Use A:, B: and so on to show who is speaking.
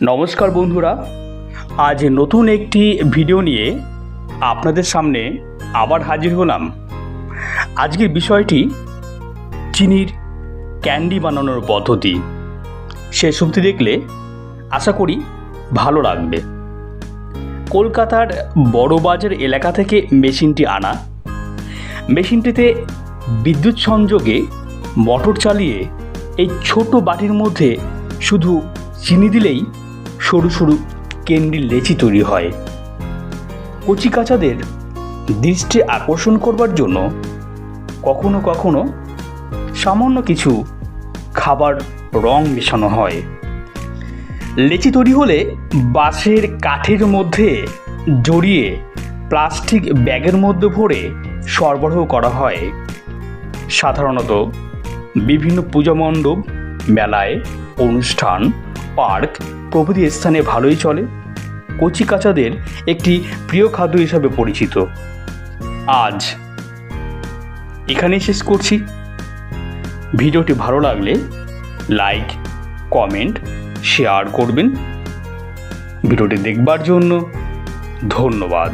A: নমস্কার বন্ধুরা, আজ নতুন একটি ভিডিও নিয়ে আপনাদের সামনে আবার হাজির হলাম। আজকের বিষয়টি চিনির ক্যান্ডি বানানোর পদ্ধতি। শেষ অবধি দেখলে আশা করি ভালো লাগবে। কলকাতার বড়বাজার এলাকা থেকে মেশিনটি আনা। মেশিনটিতে বিদ্যুৎ সংযোগে মোটর চালিয়ে এই ছোট বাটির মধ্যে শুধু চিনি দিলেই সরু সরু কেন্ডির লেচি তৈরি হয়। কচি কাচাদের দৃষ্টি আকর্ষণ করবার জন্য কখনো কখনো সামান্য কিছু খাবার রং মেশানো হয়। লেচি তৈরি হলে বাঁশের কাঠের মধ্যে জড়িয়ে প্লাস্টিক ব্যাগের মধ্যে ভরে সরবরাহ করা হয়। সাধারণত বিভিন্ন পূজা মণ্ডপ, মেলায়, অনুষ্ঠান পার্ক প্রভৃতি স্থানে ভালোই চলে। কচি কাচাদের একটি প্রিয় খাদ্য হিসাবে পরিচিত। আজ এখানেই শেষ করছি। ভিডিওটি ভালো লাগলে লাইক, কমেন্ট, শেয়ার করবেন। ভিডিওটি দেখবার জন্য ধন্যবাদ।